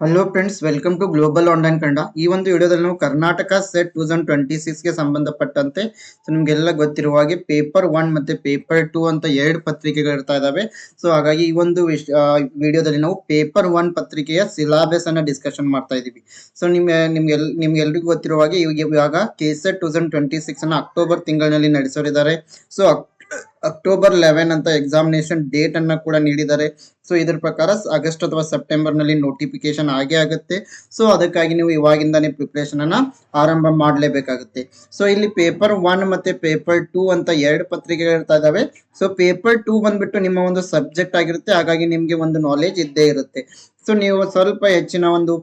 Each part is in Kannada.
Hello friends welcome to global online Kannada ಈ ಒಂದು ವಿಡಿಯೋದಲ್ಲಿ ನಾವು Karnataka SET two thousand twenty ಸಿಕ್ಸ್ಗೆ ಸಂಬಂಧಪಟ್ಟಂತೆ ಸೊ ನಿಮಗೆಲ್ಲ ಗೊತ್ತಿರುವ ಹಾಗೆ ಪೇಪರ್ ಒನ್ ಮತ್ತೆ ಪೇಪರ್ ಟೂ ಅಂತ ಎರಡು ಪತ್ರಿಕೆಗಳು ಇರ್ತಾ ಇದಾವೆ. ಸೊ ಹಾಗಾಗಿ ಈ ಒಂದು ವಿಡಿಯೋದಲ್ಲಿ ನಾವು ಪೇಪರ್ ಒನ್ ಪತ್ರಿಕೆಯ ಸಿಲಾಬಸ್ ಅನ್ನ ಡಿಸ್ಕಷನ್ ಮಾಡ್ತಾ ಇದೀವಿ ಸೊ ನಿಮ್ಗೆ ನಿಮ್ಗೆ ನಿಮ್ಗೆಲ್ರಿಗೂ ಗೊತ್ತಿರುವ ಹಾಗೆ ಇವಾಗ K SET two thousand twenty six ಅನ್ನ ಅಕ್ಟೋಬರ್ ತಿಂಗಳಿನಲ್ಲಿ ನಡೆಸೋರಿದ್ದಾರೆ. ಸೊ ಅಕ್ಟೋಬರ್ ಲೆವೆನ್ ಅಂತ ಎಕ್ಸಾಮಿನೇಷನ್ ಡೇಟ್ ಅನ್ನ ಕೂಡ ನೀಡಿದ್ದಾರೆ. ಸೊ ಇದ್ರ ಪ್ರಕಾರ ಆಗಸ್ಟ್ ಅಥವಾ ಸೆಪ್ಟೆಂಬರ್ನಲ್ಲಿ ನೋಟಿಫಿಕೇಶನ್ ಆಗೇ ಆಗುತ್ತೆ. ಸೊ ಅದಕ್ಕಾಗಿ ನೀವು ಇವಾಗಿಂದಾನೇ ಪ್ರಿಪರೇಷನ್ ಅನ್ನ ಆರಂಭ ಮಾಡಲೇಬೇಕಾಗುತ್ತೆ. ಸೊ ಇಲ್ಲಿ ಪೇಪರ್ ಒನ್ ಮತ್ತೆ ಪೇಪರ್ ಟೂ ಅಂತ ಎರಡು ಪತ್ರಿಕೆಗಳು ಇರ್ತಾ ಇದಾವೆ ಸೊ ಪೇಪರ್ ಟೂ ಬಂದ್ಬಿಟ್ಟು ನಿಮ್ಮ ಒಂದು ಸಬ್ಜೆಕ್ಟ್ ಆಗಿರುತ್ತೆ. ಹಾಗಾಗಿ ನಿಮ್ಗೆ ಒಂದು ನಾಲೆಜ್ ಇದ್ದೇ ಇರುತ್ತೆ. ಸೊ ನೀವು ಸ್ವಲ್ಪ ಹೆಚ್ಚಿನ ಒಂದು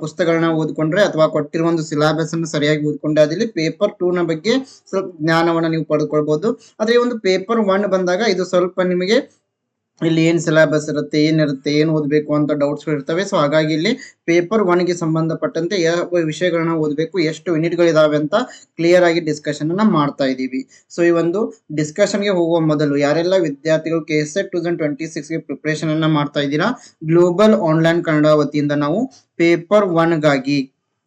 ಪುಸ್ತಕಗಳನ್ನ ಓದ್ಕೊಂಡ್ರೆ ಅಥವಾ ಕೊಟ್ಟಿರೋ ಒಂದು ಸಿಲಾಬಸ್ ಅನ್ನು ಸರಿಯಾಗಿ ಓದ್ಕೊಂಡ್ರೆ ಅದಿಲ್ಲಿ ಪೇಪರ್ ಟೂ ನ ಬಗ್ಗೆ ಸ್ವಲ್ಪ ಜ್ಞಾನವನ್ನ ನೀವು ಪಡೆದುಕೊಳ್ಬಹುದು ಆದ್ರೆ ಒಂದು ಪೇಪರ್ ಒನ್ ಬಂದಾಗ ಇದು ಸ್ವಲ್ಪ ನಿಮಗೆ ಇಲ್ಲಿ ಏನ್ ಸಿಲೆಬಸ್ ಇರುತ್ತೆ ಏನಿರುತ್ತೆ ಏನ್ ಓದಬೇಕು ಅಂತ ಡೌಟ್ಸ್ ಇರ್ತವೆ. ಸೊ ಹಾಗಾಗಿ ಇಲ್ಲಿ ಪೇಪರ್ ಒನ್ಗೆ ಸಂಬಂಧಪಟ್ಟಂತೆ ಯಾವ ವಿಷಯಗಳನ್ನ ಓದಬೇಕು, ಎಷ್ಟು ಯೂನಿಟ್ ಗಳಿದಾವೆ ಅಂತ ಕ್ಲಿಯರ್ ಆಗಿ ಡಿಸ್ಕಷನ್ ಅನ್ನ ಮಾಡ್ತಾ ಇದೀವಿ ಸೊ ಈ ಒಂದು ಡಿಸ್ಕಶನ್ಗೆ ಹೋಗುವ ಮೊದಲು ಯಾರೆಲ್ಲ ವಿದ್ಯಾರ್ಥಿಗಳು K SET two thousand twenty ಸಿಕ್ಸ್ಗೆ preparation ಅನ್ನ ಮಾಡ್ತಾ ಇದ್ದೀರಾ ಗ್ಲೋಬಲ್ ಆನ್ಲೈನ್ ಕನ್ನಡ ವತಿಯಿಂದ ನಾವು ಪೇಪರ್ ಒನ್ಗಾಗಿ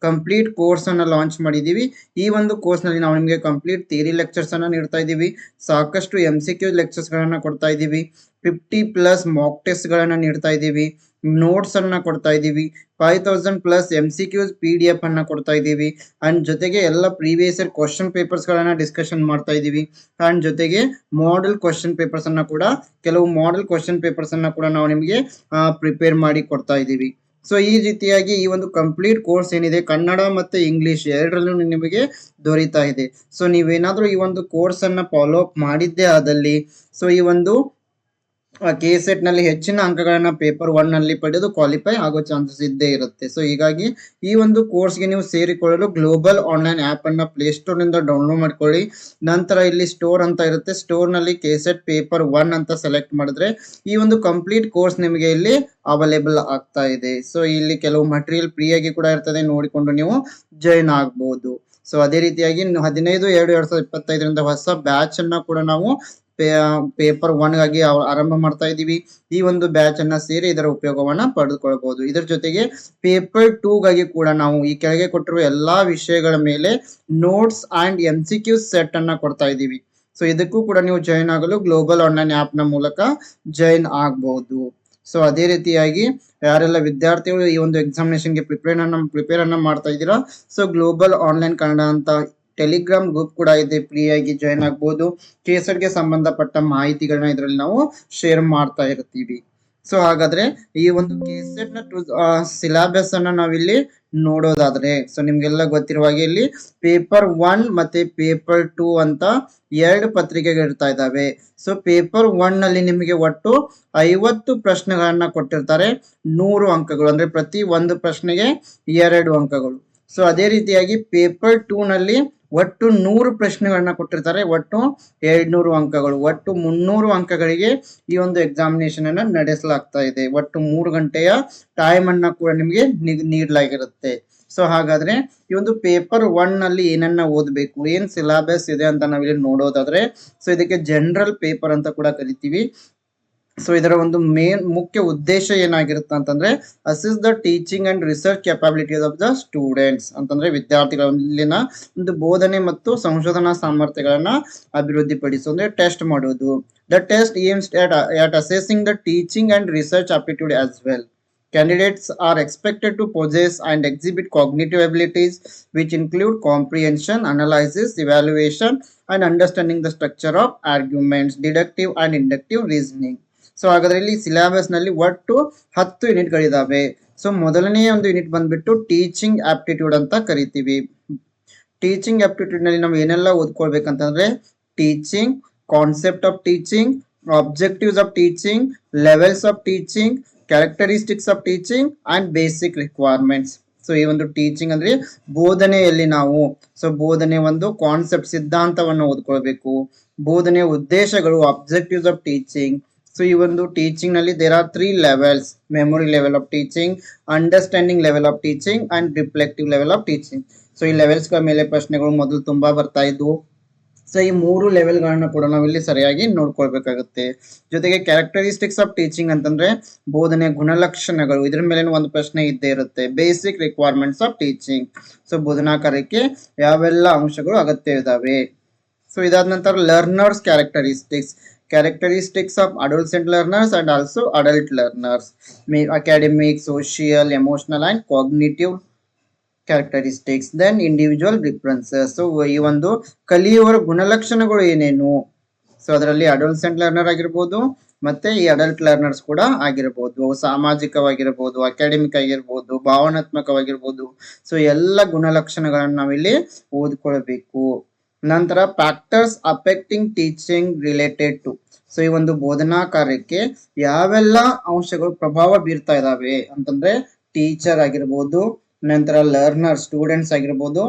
ಕಂಪ್ಲೀಟ್ ಕೋರ್ಸ್ ಅನ್ನ ಲಾಂಚ್ ಮಾಡಿದೀವಿ. ಈ ಒಂದು ಕೋರ್ಸ್ನಲ್ಲಿ ನಾವು ನಿಮಗೆ ಕಂಪ್ಲೀಟ್ ಥಿಯರಿ ಲೆಕ್ಚರ್ಸ್ ಅನ್ನ ನೀಡ್ತಾ ಇದ್ದೀವಿ ಸಾಕಷ್ಟು ಎಂ ಸಿ ಕ್ಯೂ ಲೆಕ್ಚರ್ಸ್ ಗಳನ್ನ ಕೊಡ್ತಾ ಇದ್ದೀವಿ ಫಿಫ್ಟಿ ಪ್ಲಸ್ ಮಾಕ್ ಟೆಸ್ಟ್ ಗಳನ್ನ ನೀಡ್ತಾ ಇದ್ದೀವಿ ನೋಟ್ಸ್ ಅನ್ನ ಕೊಡ್ತಾ ಇದೀವಿ. Five thousand plus M C Qs P D F ಅನ್ನ ಕೊಡ್ತಾ ಇದ್ದೀವಿ ಅಂಡ್ ಜೊತೆಗೆ ಎಲ್ಲ ಪ್ರೀವಿಯಸ್ ಇಯರ್ ಕ್ವಶನ್ ಪೇಪರ್ಸ್ ಗಳನ್ನ ಡಿಸ್ಕಷನ್ ಮಾಡ್ತಾ ಇದೀವಿ. ಅಂಡ್ ಜೊತೆಗೆ ಮಾಡೆಲ್ ಕ್ವಶನ್ ಪೇಪರ್ಸ್ ಅನ್ನ ಕೂಡ, ಕೆಲವು ಮಾಡೆಲ್ ಕ್ವಶನ್ ಪೇಪರ್ಸ್ ಅನ್ನ ಕೂಡ ನಾವು ನಿಮಗೆ ಪ್ರಿಪೇರ್ ಮಾಡಿ ಕೊಡ್ತಾ ಇದ್ದೀವಿ ಸೊ ಈ ರೀತಿಯಾಗಿ ಈ ಒಂದು ಕಂಪ್ಲೀಟ್ ಕೋರ್ಸ್ ಏನಿದೆ, ಕನ್ನಡ ಮತ್ತೆ ಇಂಗ್ಲಿಷ್ ಎರಡರಲ್ಲೂ ನಿಮಗೆ ದೊರೀತಾ ಇದೆ. ಸೊ ನೀವೇನಾದ್ರೂ ಈ ಒಂದು ಕೋರ್ಸ್ ಅನ್ನ ಫಾಲೋ ಅಪ್ ಮಾಡಿದ್ದೇ ಆದಲ್ಲಿ ಸೊ ಈ ಒಂದು ಕೆ ಸೆಟ್ನಲ್ಲಿ ಹೆಚ್ಚಿನ ಅಂಕಗಳನ್ನ ಪೇಪರ್ ಒನ್ನಲ್ಲಿ ಪಡೆದು ಕ್ವಾಲಿಫೈ ಆಗೋ ಚಾನ್ಸಸ್ ಇದ್ದೇ ಇರುತ್ತೆ. ಸೊ ಹೀಗಾಗಿ ಈ ಒಂದು ಕೋರ್ಸ್ಗೆ ನೀವು ಸೇರಿಕೊಳ್ಳಲು ಗ್ಲೋಬಲ್ ಆನ್ಲೈನ್ ಆಪ್ ಅನ್ನ ಪ್ಲೇಸ್ಟೋರ್ನಿಂದ ಡೌನ್ಲೋಡ್ ಮಾಡ್ಕೊಳ್ಳಿ. ನಂತರ ಇಲ್ಲಿ ಸ್ಟೋರ್ ಅಂತ ಇರುತ್ತೆ. ಸ್ಟೋರ್ನಲ್ಲಿ ಕೆ ಸೆಟ್ ಪೇಪರ್ ಒನ್ ಅಂತ ಸೆಲೆಕ್ಟ್ ಮಾಡಿದ್ರೆ ಈ ಒಂದು ಕಂಪ್ಲೀಟ್ ಕೋರ್ಸ್ ನಿಮಗೆ ಇಲ್ಲಿ ಅವೈಲೇಬಲ್ ಆಗ್ತಾ ಇದೆ. ಸೊ ಇಲ್ಲಿ ಕೆಲವು ಮಟೀರಿಯಲ್ ಫ್ರೀ ಆಗಿ ಕೂಡ ಇರ್ತದೆ. ನೋಡಿಕೊಂಡು ನೀವು ಜಾಯಿನ್ ಆಗ್ಬಹುದು ಸೊ ಅದೇ ರೀತಿಯಾಗಿ ಹದಿನೈದು, ಎರಡು, ಎರಡ್ ಸಾವಿರದ ಇಪ್ಪತ್ತೈದರಿಂದ ಹೊಸ ಬ್ಯಾಚ್ ಅನ್ನ ಕೂಡ ನಾವು ಪೇಪರ್ ಒನ್ಗಾಗಿ ಆರಂಭ ಮಾಡ್ತಾ ಇದ್ದೀವಿ. ಈ ಒಂದು ಬ್ಯಾಚ್ ಅನ್ನ ಸೇರಿ ಇದರ ಉಪಯೋಗವನ್ನ ಪಡೆದುಕೊಳ್ಳಬಹುದು ಇದರ ಜೊತೆಗೆ ಪೇಪರ್ ಟೂ ಗಾಗಿ ಕೂಡ ನಾವು ಈ ಕೆಳಗೆ ಕೊಟ್ಟಿರುವ ಎಲ್ಲಾ ವಿಷಯಗಳ ಮೇಲೆ ನೋಟ್ಸ್ ಅಂಡ್ ಎಂ ಸೆಟ್ ಅನ್ನ ಕೊಡ್ತಾ ಇದೀವಿ ಸೊ ಇದಕ್ಕೂ ಕೂಡ ನೀವು ಜಾಯಿನ್ ಆಗಲು ಗ್ಲೋಬಲ್ ಆನ್ಲೈನ್ ಆಪ್ನ ಮೂಲಕ ಜಾಯಿನ್ ಆಗಬಹುದು. ಸೊ ಅದೇ ರೀತಿಯಾಗಿ ಯಾರೆಲ್ಲ ವಿದ್ಯಾರ್ಥಿಗಳು ಈ ಒಂದು ಎಕ್ಸಾಮಿನೇಷನ್ಗೆ ಪ್ರಿಪೇರ್ ಅನ್ನ ಪ್ರಿಪೇರ್ ಅನ್ನ ಮಾಡ್ತಾ ಇದ್ದೀರಾ? ಸೊ ಗ್ಲೋಬಲ್ ಆನ್ಲೈನ್ ಕನ್ನಡ ಅಂತ ಟೆಲಿಗ್ರಾಮ್ ಗ್ರೂಪ್ ಕೂಡ ಇದೆ ಫ್ರೀ ಆಗಿ ಜಾಯಿನ್ ಆಗ್ಬೋದು. ಕೇಸರ್ಗೆ ಸಂಬಂಧಪಟ್ಟ ಮಾಹಿತಿಗಳನ್ನ ಇದರಲ್ಲಿ ನಾವು ಶೇರ್ ಮಾಡ್ತಾ ಇರ್ತೀವಿ. ಸೊ ಹಾಗಾದ್ರೆ ಈ ಒಂದು ಕೇಸೆಟ್ನ ಸಿಲಾಬಸ್ ಅನ್ನ ನಾವಿಲ್ಲಿ ನೋಡೋದಾದ್ರೆ ಸೊ ನಿಮ್ಗೆಲ್ಲ ಗೊತ್ತಿರುವ ಹಾಗೆ ಇಲ್ಲಿ ಪೇಪರ್ ಒನ್ ಮತ್ತೆ ಪೇಪರ್ ಟೂ ಅಂತ ಎರಡು ಪತ್ರಿಕೆಗಳು ಇರ್ತಾ ಇದಾವೆ ಸೊ ಪೇಪರ್ ಒನ್ನಲ್ಲಿ ನಿಮಗೆ ಒಟ್ಟು ಐವತ್ತು ಪ್ರಶ್ನೆಗಳನ್ನ ಕೊಟ್ಟಿರ್ತಾರೆ. ನೂರು ಅಂಕಗಳು, ಅಂದ್ರೆ ಪ್ರತಿ ಒಂದು ಪ್ರಶ್ನೆಗೆ ಎರಡು ಅಂಕಗಳು. ಸೊ ಅದೇ ರೀತಿಯಾಗಿ ಪೇಪರ್ ಟೂ ನಲ್ಲಿ ಒಟ್ಟು ನೂರು ಪ್ರಶ್ನೆಗಳನ್ನ ಕೊಟ್ಟಿರ್ತಾರೆ. ಒಟ್ಟು ಎರಡ್ನೂರು ಅಂಕಗಳು. ಒಟ್ಟು ಮುನ್ನೂರು ಅಂಕಗಳಿಗೆ ಈ ಒಂದು ಎಕ್ಸಾಮಿನೇಷನ್ ಅನ್ನ ನಡೆಸಲಾಗ್ತಾ ಇದೆ. ಒಟ್ಟು ಮೂರು ಗಂಟೆಯ ಟೈಮ್ ಅನ್ನ ಕೂಡ ನಿಮಗೆ ನೀಡಲಾಗಿರುತ್ತೆ. ಸೊ ಹಾಗಾದ್ರೆ ಈ ಒಂದು ಪೇಪರ್ ಒನ್ನಲ್ಲಿ ಏನನ್ನ ಓದಬೇಕು, ಏನ್ ಸಿಲಾಬಸ್ ಇದೆ ಅಂತ ನಾವಿಲ್ಲಿ ನೋಡೋದಾದ್ರೆ ಸೊ ಇದಕ್ಕೆ ಜನರಲ್ ಪೇಪರ್ ಅಂತ ಕೂಡ ಕರಿತೀವಿ. ಸೊ ಇದರ ಒಂದು ಮೇನ್ ಮುಖ್ಯ ಉದ್ದೇಶ ಏನಾಗಿರುತ್ತೆ ಅಂತಂದ್ರೆ assess the teaching and research capabilities of the students ಅಂತಂದ್ರೆ ವಿದ್ಯಾರ್ಥಿಗಳಲ್ಲಿನ ಒಂದು ಬೋಧನೆ ಮತ್ತು ಸಂಶೋಧನಾ ಸಾಮರ್ಥ್ಯಗಳನ್ನ ಅಭಿವೃದ್ಧಿಪಡಿಸು ಅಂದ್ರೆ ಟೆಸ್ಟ್ ಮಾಡೋದು the test aims at assessing the teaching and research aptitude as well candidates are expected to possess and exhibit cognitive abilities which include comprehension, analysis evaluation and understanding the structure of arguments deductive and inductive reasoning. So ಹಾಗಾದ್ರೆ ಇಲ್ಲಿ ಸಿಲೆಬಸ್ನಲ್ಲಿ ಒಟ್ಟು ಹತ್ತು ಯೂನಿಟ್ಗಳಿದಾವೆ ಸೊ ಮೊದಲನೆಯ ಒಂದು ಯೂನಿಟ್ ಬಂದ್ಬಿಟ್ಟು ಟೀಚಿಂಗ್ ಆಪ್ಟಿಟ್ಯೂಡ್ ಅಂತ ಕರಿತೀವಿ. ಟೀಚಿಂಗ್ ಆಪ್ಟಿಟ್ಯೂಡ್ನಲ್ಲಿ ನಾವು ಏನೆಲ್ಲ ಓದ್ಕೊಳ್ಬೇಕಂತಂದ್ರೆ teaching concept of teaching objectives of teaching levels of teaching characteristics of teaching and basic requirements so ಈ ಒಂದು ಟೀಚಿಂಗ್ ಅಂದ್ರೆ ಬೋಧನೆಯಲ್ಲಿ ನಾವು. ಸೊ ಬೋಧನೆ ಒಂದು ಕಾನ್ಸೆಪ್ಟ್ ಸಿದ್ಧಾಂತವನ್ನು ಓದ್ಕೊಳ್ಬೇಕು. ಬೋಧನೆ ಉದ್ದೇಶಗಳು ಆಬ್ಜೆಕ್ಟಿವ್ಸ್ ಆಫ್ ಟೀಚಿಂಗ್ ಸೊ ಈ ಒಂದು ಟೀಚಿಂಗ್ನಲ್ಲಿ there are three levels memory level of teaching understanding level of teaching and reflective level of teaching so ಈ ಲೆವೆಲ್ಸ್ಗಳ ಮೇಲೆ ಪ್ರಶ್ನೆಗಳು ಮೊದಲು ತುಂಬಾ ಬರ್ತಾ ಇದ್ವು. ಸೊ ಈ ಮೂರು ಲೆವೆಲ್ಗಳನ್ನ ಕೂಡ ನಾವಿಲ್ಲಿ ಸರಿಯಾಗಿ ನೋಡ್ಕೊಳ್ಬೇಕಾಗುತ್ತೆ. ಜೊತೆಗೆ ಕ್ಯಾರೆಕ್ಟರಿಸ್ಟಿಕ್ಸ್ ಆಫ್ ಟೀಚಿಂಗ್ ಅಂತಂದ್ರೆ ಬೋಧನೆ ಗುಣಲಕ್ಷಣಗಳು. ಇದ್ರ ಮೇಲೆ ಒಂದು ಪ್ರಶ್ನೆ ಇದ್ದೇ ಇರುತ್ತೆ. Basic requirements of teaching so ಬೋಧನಾ ಕಾರ್ಯಕ್ಕೆ ಯಾವೆಲ್ಲ ಅಂಶಗಳು ಅಗತ್ಯ ಇದಾವೆ ಸೊ ಇದಾದ ನಂತರ learners characteristics characteristics of adolescent learners and also adult learners academic social emotional and cognitive characteristics then individual differences so ಈ ಒಂದು ಕಲಿಯುವವರ ಗುಣಲಕ್ಷಣಗಳು ಏನೇನು ಸೊ ಅದರಲ್ಲಿ ಅಡಲ್ಸೆಂಟ್ ಲರ್ನರ್ ಆಗಿರ್ಬೋದು ಮತ್ತೆ ಈ ಅಡಲ್ಟ್ ಲರ್ನರ್ಸ್ ಕೂಡ ಆಗಿರ್ಬೋದು ಸಾಮಾಜಿಕವಾಗಿರ್ಬೋದು ಅಕಾಡೆಮಿಕ್ ಆಗಿರ್ಬೋದು ಭಾವನಾತ್ಮಕವಾಗಿರ್ಬೋದು ಸೊ ಎಲ್ಲ ಗುಣಲಕ್ಷಣಗಳನ್ನ ನಾವಿಲ್ಲಿ ಓದ್ಕೊಳ್ಬೇಕು ನಂತರ factors affecting teaching related to so ಈ ಒಂದು ಬೋಧನಾ ಕಾರ್ಯಕ್ಕೆ ಯಾವೆಲ್ಲ ಅಂಶಗಳು ಪ್ರಭಾವ ಬೀರ್ತಾ ಇದಾವೆ ಅಂತಂದ್ರೆ ಟೀಚರ್ ಆಗಿರ್ಬೋದು, ನಂತರ ಲರ್ನರ್ ಸ್ಟೂಡೆಂಟ್ಸ್ ಆಗಿರ್ಬೋದು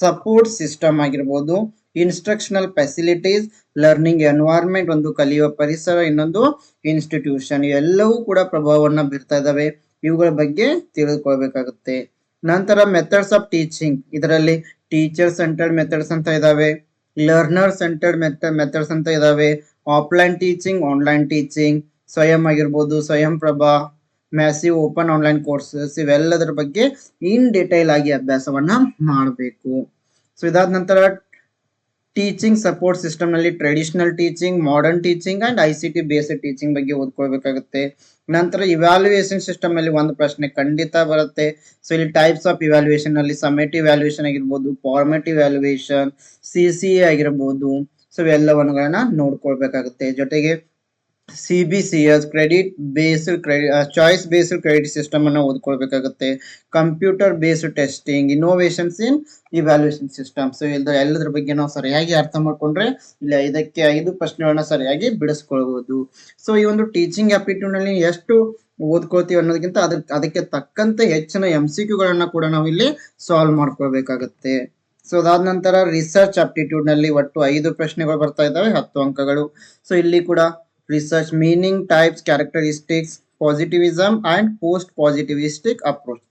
ಸಪೋರ್ಟ್ ಸಿಸ್ಟಮ್ ಆಗಿರ್ಬೋದು ಇನ್ಸ್ಟ್ರಕ್ಷನಲ್ ಫೆಸಿಲಿಟೀಸ್ ಲರ್ನಿಂಗ್ ಎನ್ವೈರ್ಮೆಂಟ್ ಒಂದು ಕಲಿಯುವ ಪರಿಸರ, ಇನ್ನೊಂದು ಇನ್ಸ್ಟಿಟ್ಯೂಷನ್ ಎಲ್ಲವೂ ಕೂಡ ಪ್ರಭಾವವನ್ನು ಬೀರ್ತಾ ಇದಾವೆ. ಇವುಗಳ ಬಗ್ಗೆ ತಿಳಿದುಕೊಳ್ಬೇಕಾಗುತ್ತೆ. ನಂತರ ಮೆಥಡ್ಸ್ ಆಫ್ ಟೀಚಿಂಗ್ ಇದರಲ್ಲಿ ಟೀಚರ್ ಸೆಂಟರ್ಡ್ ಮೆಥಡ್ಸ್ ಅಂತ ಇದಾವೆ. ಲರ್ನರ್ ಸೆಂಟರ್ಡ್ ಮೆಥಡ್ ಮೆಥಡ್ಸ್ ಅಂತ ಇದಾವೆ. Offline teaching online teaching Swayam ಆಗಿರ್ಬೋದು, Swayam Prabha massive open online courses ಇವೆಲ್ಲದರ ಬಗ್ಗೆ ಇನ್ ಡಿಟೈಲ್ ಆಗಿ ಅಭ್ಯಾಸವನ್ನ ಮಾಡಬೇಕು. ಸೊ ಇದಾದ ನಂತರ ಟೀಚಿಂಗ್ ಸಪೋರ್ಟ್ ಸಿಸ್ಟಮ್ನಲ್ಲಿ traditional teaching modern teaching and I C T based teaching ಬಗ್ಗೆ ಓದ್ಕೊಳ್ಬೇಕಾಗುತ್ತೆ. ನಂತರ ಇವ್ಯಾಲ್ಯೂಯೇಷನ್ ಸಿಸ್ಟಮ್ ಅಲ್ಲಿ ಒಂದು ಪ್ರಶ್ನೆ ಖಂಡಿತ ಬರುತ್ತೆ. ಸೊ ಇಲ್ಲಿ ಟೈಪ್ಸ್ ಆಫ್ ಇವ್ಯಾಲ್ಯೂಯೇಷನ್ ಅಲ್ಲಿ ಸಮೇಟಿವ್ ವ್ಯಾಲ್ಯೂಯೇಷನ್ ಆಗಿರ್ಬೋದು ಫಾರ್ಮೇಟಿವ್ ವ್ಯಾಲ್ಯೂಯೇಷನ್ ಸಿ ಸಿ ಆಗಿರ್ಬೋದು. ಸೊ ಇವೆಲ್ಲವನ್ನುಗಳನ್ನ ನೋಡ್ಕೊಳ್ಬೇಕಾಗುತ್ತೆ. ಜೊತೆಗೆ C B C S credit based credit choice based credit system ಅನ್ನ ಓದ್ಕೊಳ್ಬೇಕಾಗುತ್ತೆ. Computer based testing innovations in evaluation system so ಇದು ಎಲ್ಲದ್ರ ಬಗ್ಗೆ ನಾವು ಸರಿಯಾಗಿ ಅರ್ಥ ಮಾಡ್ಕೊಂಡ್ರೆ ಇಲ್ಲಿ ಐದಕ್ಕೆ ಐದು ಪ್ರಶ್ನೆಗಳನ್ನ ಸರಿಯಾಗಿ ಬಿಡಿಸ್ಕೊಳ್ಬಹುದು ಸೊ ಈ ಒಂದು ಟೀಚಿಂಗ್ ಆಪ್ಟಿಟ್ಯೂಡ್ನಲ್ಲಿ ಎಷ್ಟು ಓದ್ಕೊಳ್ತೀವಿ ಅನ್ನೋದಕ್ಕಿಂತ ಅದ್ರ ಅದಕ್ಕೆ ತಕ್ಕಂತೆ ಹೆಚ್ಚಿನ ಎಂ ಸಿ ಕ್ಯೂಗಳನ್ನ ಕೂಡ ನಾವು ಇಲ್ಲಿ ಸಾಲ್ವ್ ಮಾಡ್ಕೊಳ್ಬೇಕಾಗತ್ತೆ. ಸೊ ಅದಾದ ನಂತರ ರಿಸರ್ಚ್ ಆಪ್ಟಿಟ್ಯೂಡ್ನಲ್ಲಿ ಒಟ್ಟು ಐದು ಪ್ರಶ್ನೆಗಳು ಬರ್ತಾ ಇದ್ದಾವೆ, ಹತ್ತು ಅಂಕಗಳು. ಸೊ ಇಲ್ಲಿ ಕೂಡ research meaning, types, characteristics, positivism and post-positivistic approach.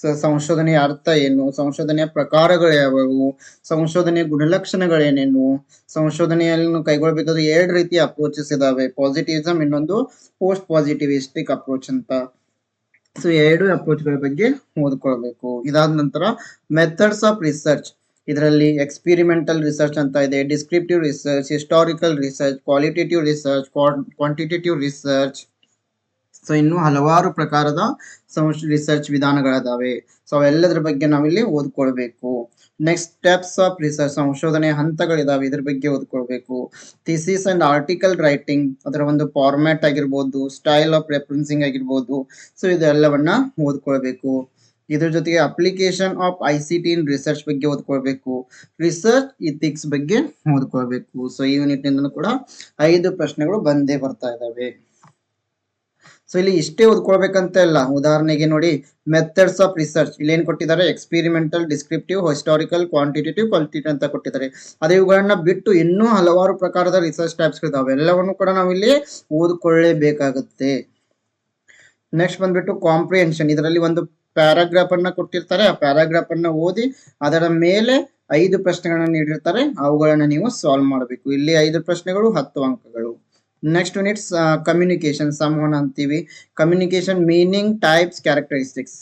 So ಸಂಶೋಧನೆಯ ಅರ್ಥ ಏನು? ಸಂಶೋಧನೆಯ ಪ್ರಕಾರಗಳು ಯಾವುವು? ಸಂಶೋಧನೆಯ ಗುಣಲಕ್ಷಣಗಳೇನೇನು? ಸಂಶೋಧನೆಯನ್ನು ಕೈಗೊಳ್ಳಬೇಕಾದ್ರೆ ಎರಡು ರೀತಿಯ ಅಪ್ರೋಚಸ್ ಇದಾವೆ. ಪಾಸಿಟಿವಿಸಮ್ ಇನ್ನೊಂದು ಪೋಸ್ಟ್ ಪಾಸಿಟಿವಿಸ್ಟಿಕ್ ಅಪ್ರೋಚ್ ಅಂತ ಸೊ ಎರಡು ಅಪ್ರೋಚ್ಗಳ ಬಗ್ಗೆ ಓದ್ಕೊಳ್ಬೇಕು. ಇದಾದ ನಂತರ ಮೆಥಡ್ಸ್ ಆಫ್ ರಿಸರ್ಚ್ ಇದರಲ್ಲಿ ಎಕ್ಸ್ಪಿರಿಮೆಂಟಲ್ ರಿಸರ್ಚ್ ಅಂತ ಇದೆ descriptive research historical research qualitative research quantitative research so ಇನ್ನು ಹಲವಾರು ಪ್ರಕಾರದ ರಿಸರ್ಚ್ ವಿಧಾನಗಳಿದಾವೆ. ಸೊ ಅವೆಲ್ಲದರ ಬಗ್ಗೆ ನಾವಿಲ್ಲಿ ಓದ್ಕೊಳ್ಬೇಕು. ನೆಕ್ಸ್ಟ್ ಸ್ಟೆಪ್ಸ್ ಆಫ್ ರಿಸರ್ಚ್ ಸಂಶೋಧನೆ ಹಂತಗಳಿದಾವೆ, ಇದ್ರ ಬಗ್ಗೆ ಓದ್ಕೊಳ್ಬೇಕು. ಥಿಸಿಸ್ ಅಂಡ್ ಆರ್ಟಿಕಲ್ ರೈಟಿಂಗ್ ಅದರ ಒಂದು ಫಾರ್ಮ್ಯಾಟ್ ಆಗಿರ್ಬೋದು ಸ್ಟೈಲ್ ಆಫ್ ರೆಫರೆನ್ಸಿಂಗ್ ಆಗಿರ್ಬೋದು. ಸೊ ಇದೆಲ್ಲವನ್ನ ಓದ್ಕೊಳ್ಬೇಕು. ಇದ್ರ ಜೊತೆಗೆ application of I C T in research ಬಗ್ಗೆ ಓದ್ಕೊಳ್ಬೇಕು. ರಿಸರ್ಚ್ ಇಥಿಕ್ಸ್ ಬಗ್ಗೆ ಓದ್ಕೊಳ್ಬೇಕು. ಸೊ ಈ ಯೂನಿಟ್ನಿಂದ ಕೂಡ ಐದು ಪ್ರಶ್ನೆಗಳು ಬಂದೇ ಬರ್ತಾ ಇದಾವೆ. ಸೊ ಇಲ್ಲಿ ಇಷ್ಟೇ ಓದ್ಕೊಳ್ಬೇಕಂತ ಇಲ್ಲ ಉದಾಹರಣೆಗೆ ನೋಡಿ ಮೆಥಡ್ಸ್ ಆಫ್ ರಿಸರ್ಚ್ ಇಲ್ಲಿ ಏನ್ ಕೊಟ್ಟಿದ್ದಾರೆ? Experimental descriptive historical quantitative quality ಅಂತ ಕೊಟ್ಟಿದ್ದಾರೆ. ಅದೇ ಇವುಗಳನ್ನ ಬಿಟ್ಟು ಇನ್ನೂ ಹಲವಾರು ಪ್ರಕಾರದ ರಿಸರ್ಚ್ ಟೈಪ್ಸ್ ಇದಾವೆ ಎಲ್ಲವನ್ನು ಕೂಡ ನಾವಿಲ್ಲಿ ಓದ್ಕೊಳ್ಳೇಬೇಕಾಗುತ್ತೆ. ನೆಕ್ಸ್ಟ್ ಬಂದ್ಬಿಟ್ಟು ಕಾಂಪ್ರಿಹೆನ್ಷನ್ ಇದರಲ್ಲಿ ಒಂದು ಪ್ಯಾರಾಗ್ರಾಫ್ ಅನ್ನ ಕೊಟ್ಟಿರ್ತಾರೆ. ಆ ಪ್ಯಾರಾಗ್ರಾಫ್ ಅನ್ನ ಓದಿ ಅದರ ಮೇಲೆ ಐದು ಪ್ರಶ್ನೆಗಳನ್ನ ನೀಡಿರ್ತಾರೆ. ಅವುಗಳನ್ನ ನೀವು ಸಾಲ್ವ್ ಮಾಡಬೇಕು. ಇಲ್ಲಿ ಐದು ಪ್ರಶ್ನೆಗಳು, ಹತ್ತು ಅಂಕಗಳು. ನೆಕ್ಸ್ಟ್ ಯೂನಿಟ್ಸ್ ಕಮ್ಯುನಿಕೇಶನ್ ಸಂವಹನ ಅಂತೀವಿ. ಕಮ್ಯುನಿಕೇಶನ್ ಮೀನಿಂಗ್ ಟೈಪ್ಸ್ ಕ್ಯಾರೆಕ್ಟರಿಸ್ಟಿಕ್ಸ್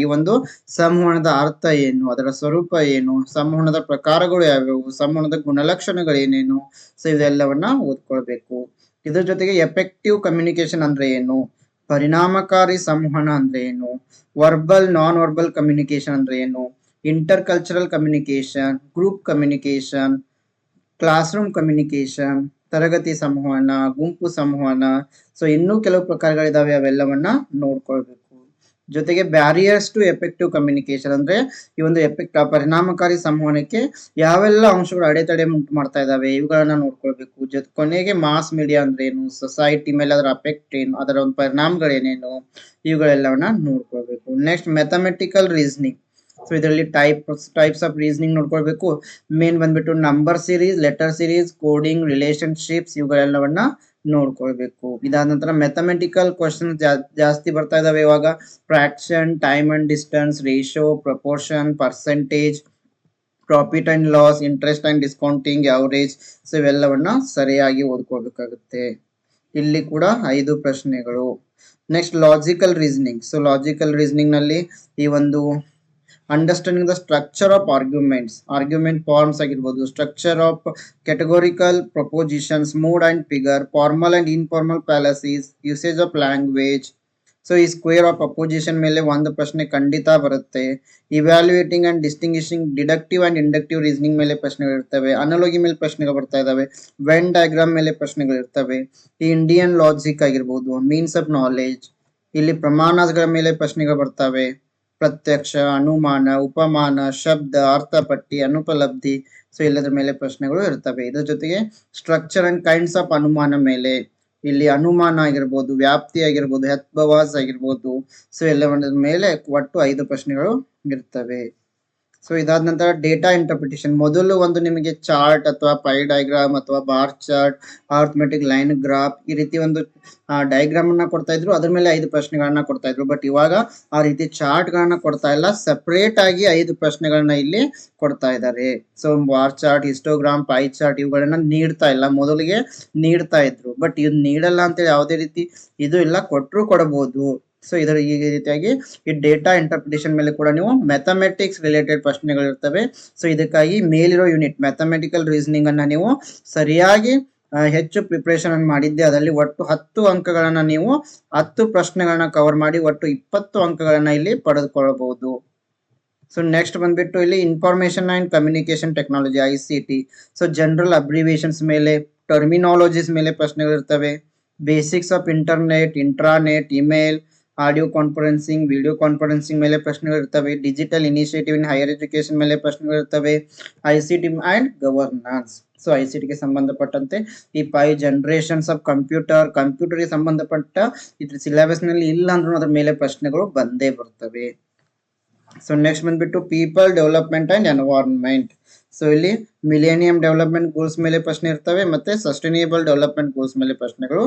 ಈ ಒಂದು ಸಂವಹನದ ಅರ್ಥ ಏನು, ಅದರ ಸ್ವರೂಪ ಏನು, ಸಂವಹನದ ಪ್ರಕಾರಗಳು ಯಾವ್ಯಾವು, ಸಂವಹನದ ಗುಣಲಕ್ಷಣಗಳು ಏನೇನು, ಸೊ ಇದೆಲ್ಲವನ್ನ ಓದ್ಕೊಳ್ಬೇಕು. ಇದ್ರ ಜೊತೆಗೆ ಎಫೆಕ್ಟಿವ್ ಕಮ್ಯುನಿಕೇಶನ್ ಅಂದ್ರೆ ಏನು? ಪರಿಣಾಮಕಾರಿ ಸಂವಹನ ಅಂದ್ರೆ ಏನು? ವರ್ಬಲ್ ನಾನ್ ವರ್ಬಲ್ ಕಮ್ಯುನಿಕೇಶನ್ ಅಂದ್ರೆ ಏನು? Inter cultural communication group communication classroom communication ತರಗತಿ ಸಂವಹನ, ಗುಂಪು ಸಂವಹನ. ಸೊ ಇನ್ನೂ ಕೆಲವು ಪ್ರಕಾರಗಳಿದಾವೆ, ಅವೆಲ್ಲವನ್ನ ನೋಡ್ಕೊಳ್ಬೇಕು. ಜೊತೆಗೆ ಬ್ಯಾರಿಯರ್ಸ್ ಟು ಎಫೆಕ್ಟಿವ್ ಕಮ್ಯುನಿಕೇಶನ್ ಅಂದ್ರೆ ಈ ಒಂದು ಎಫೆಕ್ಟ್ ಪರಿಣಾಮಕಾರಿ ಸಂವಹನಕ್ಕೆ ಯಾವೆಲ್ಲ ಅಂಶಗಳು ಅಡೆತಡೆ ಉಂಟು ಮಾಡ್ತಾ ಇದಾವೆ ಇವುಗಳನ್ನ ನೋಡ್ಕೊಳ್ಬೇಕು. ಜೊತೆ ಕೊನೆಗೆ ಮಾಸ್ ಮೀಡಿಯಾ ಅಂದ್ರೆ ಏನು? ಸೊಸೈಟಿ ಮೇಲೆ ಅದರ ಅಫೆಕ್ಟ್ ಏನು? ಅದರ ಒಂದು ಪರಿಣಾಮಗಳೇನೇನು? ಇವುಗಳೆಲ್ಲವನ್ನ ನೋಡ್ಕೊಳ್ಬೇಕು. ನೆಕ್ಸ್ಟ್ ಮೆಥಮೆಟಿಕಲ್ ರೀಸನಿಂಗ್ ಸೊ ಇದರಲ್ಲಿ ಟೈಪ್ ಟೈಪ್ಸ್ ಆಫ್ ರೀಸನಿಂಗ್ ನೋಡ್ಕೊಳ್ಬೇಕು. ಮೇನ್ ಬಂದ್ಬಿಟ್ಟು number series letter series coding relationships ಇವುಗಳೆಲ್ಲವನ್ನ ನೋಡ್ಕೊಳ್ಬೇಕು. ಇದಾದ ನಂತರ ಮೆಥಮೆಟಿಕಲ್ ಕ್ವಶನ್ ಜಾಸ್ತಿ ಬರ್ತಾ ಇದಾವೆ ಇವಾಗ. Fraction time and distance ratio proportion percentage profit and loss interest and discounting average so ಇವೆಲ್ಲವನ್ನ ಸರಿಯಾಗಿ ಓದ್ಕೊಳ್ಬೇಕಾಗುತ್ತೆ. ಇಲ್ಲಿ ಕೂಡ ಐದು ಪ್ರಶ್ನೆಗಳು. Next logical reasoning so logical ರೀಸನಿಂಗ್ನಲ್ಲಿ ಈ ಒಂದು understanding the structure of arguments argument forms ಆಗಿರ್ಬೋದು structure of categorical propositions mood and figure formal and informal fallacies usage of language so ಈ ಸ್ಕ್ವೇರ್ ಆಫ್ ಅಪೋಸಿಷನ್ ಮೇಲೆ ಒಂದು ಪ್ರಶ್ನೆ ಖಂಡಿತ ಬರುತ್ತೆ. Evaluating and distinguishing deductive and inductive reasoning ಮೇಲೆ ಪ್ರಶ್ನೆಗಳು ಇರ್ತವೆ ಅನಲೋಗಿ ಮೇಲೆ ಪ್ರಶ್ನೆಗಳು ಬರ್ತಾ ಇದಾವೆ ವೆನ್ ಡಯಾಗ್ರಾಮ್ ಮೇಲೆ ಪ್ರಶ್ನೆಗಳು ಇರ್ತವೆ ಈ ಇಂಡಿಯನ್ ಲಾಜಿಕ್ ಆಗಿರ್ಬೋದು ಮೀನ್ಸ್ ಆಫ್ ನಾಲೆಜ್ ಇಲ್ಲಿ ಪ್ರಮಾಣಗಳ ಮೇಲೆ ಪ್ರಶ್ನೆಗಳು ಬರ್ತವೆ. ಪ್ರತ್ಯಕ್ಷ, ಅನುಮಾನ, ಉಪಮಾನ, ಶಬ್ದ, ಅರ್ಥಪಟ್ಟಿ, ಅನುಪಲಬ್ಧಿ. ಸೊ ಎಲ್ಲದರ ಮೇಲೆ ಪ್ರಶ್ನೆಗಳು ಇರ್ತವೆ ಇದ್ರ ಜೊತೆಗೆ ಸ್ಟ್ರಕ್ಚರ್ ಅಂಡ್ ಕೈಂಡ್ಸ್ ಆಫ್ ಅನುಮಾನ ಮೇಲೆ. ಇಲ್ಲಿ ಅನುಮಾನ ಆಗಿರ್ಬೋದು, ವ್ಯಾಪ್ತಿ ಆಗಿರ್ಬೋದು ಹೆತ್ಬವಾಸ್ ಆಗಿರ್ಬೋದು. ಸೊ ಎಲ್ಲವನ್ನ ಮೇಲೆ ಒಟ್ಟು ಐದು ಪ್ರಶ್ನೆಗಳು ಇರ್ತವೆ. ಸೊ ಇದಾದ ನಂತರ ಡೇಟಾ ಇಂಟರ್ಪ್ರಿಟೇಷನ್ ಮೊದಲು ಒಂದು ನಿಮಗೆ ಚಾರ್ಟ್ ಅಥವಾ ಪೈ ಡಯಾಗ್ರಾಮ್ ಅಥವಾ bar chart arithmetic line graph ಈ ರೀತಿ ಒಂದು ಡಯಾಗ್ರಾಮ್ ಅನ್ನ ಕೊಡ್ತಾ ಇದ್ರು. ಅದ್ರ ಮೇಲೆ ಐದು ಪ್ರಶ್ನೆಗಳನ್ನ ಕೊಡ್ತಾ ಇದ್ರು. ಬಟ್ ಇವಾಗ ಆ ರೀತಿ ಚಾರ್ಟ್ ಗಳನ್ನ ಕೊಡ್ತಾ ಇಲ್ಲ. ಸೆಪರೇಟ್ ಆಗಿ ಐದು ಪ್ರಶ್ನೆಗಳನ್ನ ಇಲ್ಲಿ ಕೊಡ್ತಾ ಇದ್ದಾರೆ. So bar chart histogram pie chart ಇವುಗಳನ್ನ ನೀಡ್ತಾ ಇಲ್ಲ. ಮೊದಲಿಗೆ ನೀಡ್ತಾ ಇದ್ರು. ಬಟ್ ಇದು ನೀಡಲ್ಲ ಅಂತೇಳಿ ಯಾವುದೇ ರೀತಿ ಇದು ಇಲ್ಲ. ಕೊಟ್ಟರು ಕೊಡಬಹುದು ಸೊ ಇದರ ಈ ರೀತಿಯಾಗಿ ಈ ಡೇಟಾ ಇಂಟರ್ಪ್ರಿಟೇಷನ್ ಮೇಲೆ ಕೂಡ ನೀವು ಮ್ಯಾಥಮೆಟಿಕ್ಸ್ ರಿಲೇಟೆಡ್ ಪ್ರಶ್ನೆಗಳು ಇರ್ತವೆ. ಸೊ ಇದಕ್ಕಾಗಿ ಮೇಲಿರೋ ಯೂನಿಟ್ ಮ್ಯಾಥಮೆಟಿಕಲ್ ರೀಸನಿಂಗ್ ಅನ್ನ ನೀವು ಸರಿಯಾಗಿ ಹೆಚ್ಚು ಪ್ರಿಪರೇಷನ್ ಅನ್ನು ಮಾಡಿದ್ದೆ. ಅದರಲ್ಲಿ ಒಟ್ಟು ಹತ್ತು ಅಂಕಗಳನ್ನ ನೀವು ಹತ್ತು ಪ್ರಶ್ನೆಗಳನ್ನ ಕವರ್ ಮಾಡಿ ಒಟ್ಟು ಇಪ್ಪತ್ತು ಅಂಕಗಳನ್ನ ಇಲ್ಲಿ ಪಡೆದುಕೊಳ್ಳಬಹುದು. ಸೊ ನೆಕ್ಸ್ಟ್ ಬಂದ್ಬಿಟ್ಟು ಇಲ್ಲಿ information and communication technology I C T so general abbreviations ಮೇಲೆ ಟರ್ಮಿನಾಲಜೀಸ್ ಮೇಲೆ ಪ್ರಶ್ನೆಗಳು ಇರ್ತವೆ basics of internet intranet email audio conferencing, video conferencing ಮೇಲೆ ಪ್ರಶ್ನೆಗಳು ಇರ್ತವೆ digital initiative in higher education ಮೇಲೆ ಪ್ರಶ್ನೆಗಳು ಇರ್ತವೆ I C T and governance so I C ಟಿಗೆ ಸಂಬಂಧಪಟ್ಟಂತೆ ಈ ಫೈವ್ ಜನರೇಷನ್ಸ್ ಆಫ್ ಕಂಪ್ಯೂಟರ್ ಕಂಪ್ಯೂಟರ್ಗೆ ಸಂಬಂಧಪಟ್ಟ ಇದ್ರ ಸಿಲೆಬಸ್ನಲ್ಲಿ ಇಲ್ಲ ಅಂದ್ರೂ ಅದ್ರ ಮೇಲೆ ಪ್ರಶ್ನೆಗಳು ಬಂದೇ ಬರ್ತವೆ. ಸೊ ನೆಕ್ಸ್ಟ್ ಬಂದ್ಬಿಟ್ಟು people development and environment so ಇಲ್ಲಿ ಮಿಲೇನಿಯಂ ಡೆವಲಪ್ಮೆಂಟ್ ಗೋಲ್ಸ್ ಮೇಲೆ ಪ್ರಶ್ನೆ ಇರ್ತವೆ, ಮತ್ತೆ ಸಸ್ಟೈನೇಬಲ್ ಡೆವಲಪ್ಮೆಂಟ್ ಗೋಲ್ಸ್ ಮೇಲೆ ಪ್ರಶ್ನೆಗಳು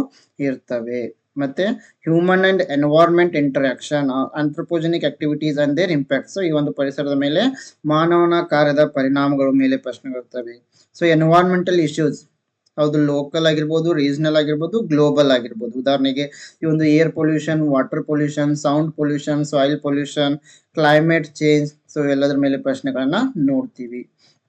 ಇರ್ತವೆ. ಮತ್ತೆ human and environment interaction anthropogenic activities and their impact so ಈ ಒಂದು ಪರಿಸರದ ಮೇಲೆ ಮಾನವನ ಕಾರ್ಯದ ಪರಿಣಾಮಗಳ ಮೇಲೆ ಪ್ರಶ್ನೆಗಳು ಇರ್ತವೆ ಸೊ ಎನ್ವೈರ್ಮೆಂಟಲ್ ಇಶ್ಯೂಸ್ ಹೌದು ಲೋಕಲ್ ಆಗಿರ್ಬೋದು ರೀಜನಲ್ ಆಗಿರ್ಬೋದು ಗ್ಲೋಬಲ್ ಆಗಿರ್ಬೋದು. ಉದಾಹರಣೆಗೆ, ಈ ಒಂದು air pollution water pollution sound pollution soil pollution climate change so ಎಲ್ಲದರ ಮೇಲೆ ಪ್ರಶ್ನೆಗಳನ್ನ ನೋಡ್ತೀವಿ.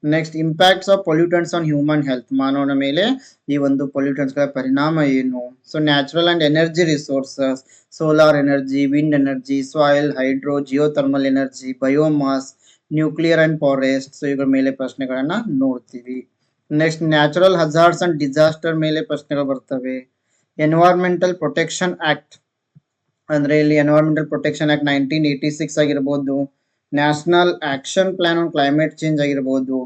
Next impacts of pollutants on human health ಮಾನವನ ಮೇಲೆ ಈ ಒಂದು ಪೊಲ್ಯೂಟನ್ಸ್ಗಳ ಪರಿಣಾಮ ಏನು? So natural and energy resources solar energy wind energy soil hydro geothermal energy biomass nuclear and forest so ಇವುಗಳ ಮೇಲೆ ಪ್ರಶ್ನೆಗಳನ್ನ ನೋಡ್ತೀವಿ. Next natural hazards and disaster ಮೇಲೆ ಪ್ರಶ್ನೆಗಳು ಬರ್ತವೆ. ಎನ್ವೈರ್ಮೆಂಟಲ್ ಪ್ರೊಟೆಕ್ಷನ್ ಆಕ್ಟ್ ಅಂದ್ರೆ ಇಲ್ಲಿ environmental protection act nineteen eighty six ಆಗಿರ್ಬೋದು. National action plan on climate change ಆಗಿರ್ಬೋದು.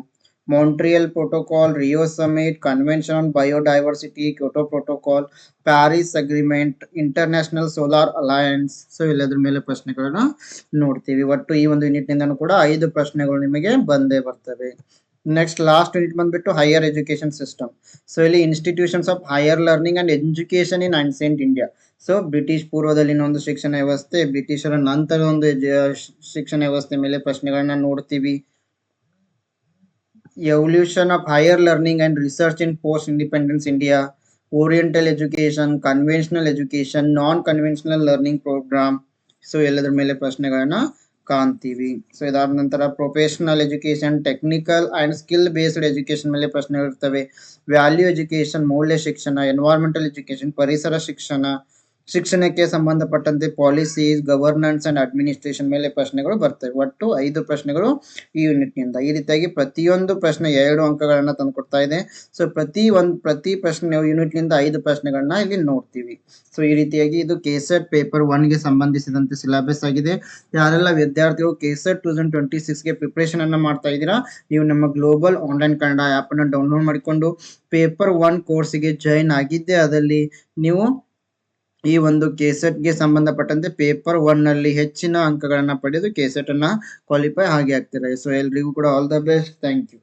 Montreal protocol, Rio summit, convention on biodiversity, Kyoto protocol, Paris agreement, international solar alliance. So ಇಲ್ಲದ್ರ ಮೇಲೆ ಪ್ರಶ್ನೆಗಳನ್ನ ನೋಡ್ತೀವಿ. ಒಟ್ಟು ಈ ಒಂದು ಯೂನಿಟ್ ನಿಂದನೂ ಕೂಡ ಐದು ಪ್ರಶ್ನೆಗಳು ನಿಮಗೆ ಬಂದೇ ಬರ್ತವೆ. ನೆಕ್ಸ್ಟ್ ಲಾಸ್ಟ್ ಯೂನಿಟ್ ಬಂದ್ಬಿಟ್ಟು ಹೈಯರ್ ಎಜುಕೇಶನ್ ಸಿಸ್ಟಮ್ ಸೊ ಇಲ್ಲಿ institutions of higher learning and education in ancient India so British ಪೂರ್ವದಲ್ಲಿ ಒಂದು ಶಿಕ್ಷಣ ವ್ಯವಸ್ಥೆ, ಬ್ರಿಟಿಷರ ನಂತರ ಒಂದು ಶಿಕ್ಷಣ ವ್ಯವಸ್ಥೆ ಮೇಲೆ ಪ್ರಶ್ನೆಗಳನ್ನ ನೋಡ್ತೀವಿ. Evolution of higher learning and research in post independence India oriental education conventional education non conventional learning programme so ಎಲ್ಲದರ ಮೇಲೆ ಪ್ರಶ್ನೆಗಳನ್ನ ಕಾಣ್ತೀವಿ. ಸೊ ಇದಾದ ನಂತರ professional education technical and skill based education ಮೇಲೆ ಪ್ರಶ್ನೆಗಳು ಇರ್ತವೆ ವ್ಯಾಲ್ಯೂ ಎಜುಕೇಶನ್ ಮೌಲ್ಯ ಶಿಕ್ಷಣ ಎನ್ವೈರ್ಮೆಂಟಲ್ ಎಜುಕೇಶನ್ ಪರಿಸರ ಶಿಕ್ಷಣ ಶಿಕ್ಷಣಕ್ಕೆ ಸಂಬಂಧಪಟ್ಟಂತೆ ಪಾಲಿಸೀಸ್ ಗವರ್ನೆನ್ಸ್ ಅಂಡ್ ಅಡ್ಮಿನಿಸ್ಟ್ರೇಷನ್ ಮೇಲೆ ಪ್ರಶ್ನೆಗಳು ಬರ್ತವೆ. ಒಟ್ಟು ಐದು ಪ್ರಶ್ನೆಗಳು ಈ ಯೂನಿಟ್ನಿಂದ. ಈ ರೀತಿಯಾಗಿ ಪ್ರತಿಯೊಂದು ಪ್ರಶ್ನೆ ಎರಡು ಅಂಕಗಳನ್ನ ತಂದುಕೊಡ್ತಾ ಇದೆ. ಸೊ ಪ್ರತಿ ಒಂದು, ಪ್ರತಿ ಪ್ರಶ್ನೆ ಯೂನಿಟ್ನಿಂದ ಐದು ಪ್ರಶ್ನೆಗಳನ್ನ ಇಲ್ಲಿ ನೋಡ್ತೀವಿ. ಸೊ ಈ ರೀತಿಯಾಗಿ ಇದು ಕೆಸೆಟ್ ಪೇಪರ್ ಒನ್ಗೆ ಸಂಬಂಧಿಸಿದಂತೆ ಸಿಲೆಬಸ್ ಆಗಿದೆ. ಯಾರೆಲ್ಲ ವಿದ್ಯಾರ್ಥಿಗಳು ಕೆಸೆಟ್ ಟೂ ತೌಸಂಡ್ ಟ್ವೆಂಟಿ ಸಿಕ್ಸ್ಗೆ ಪ್ರಿಪರೇಷನ್ ಅನ್ನ ಮಾಡ್ತಾ ಇದ್ದೀರಾ, ನೀವು ನಮ್ಮ ಗ್ಲೋಬಲ್ ಆನ್ಲೈನ್ ಕನ್ನಡ ಆಪ್ ಅನ್ನ ಡೌನ್ಲೋಡ್ ಮಾಡಿಕೊಂಡು ಪೇಪರ್ ಒನ್ ಕೋರ್ಸ್ಗೆ ಜಾಯಿನ್ ಆಗಿದ್ದೆ ಅದಲ್ಲಿ ನೀವು ಈ ಒಂದು ಕೆಸೆಟ್ಗೆ ಸಂಬಂಧಪಟ್ಟಂತೆ ಪೇಪರ್ ಒನ್ನಲ್ಲಿ ಹೆಚ್ಚಿನ ಅಂಕಗಳನ್ನ ಪಡೆದು ಕೆಸೆಟ್ ಅನ್ನ ಕ್ವಾಲಿಫೈ ಆಗಿ ಆಗ್ತಾರೆ? ಸೊ ಎಲ್ರಿಗೂ ಕೂಡ all the best thank you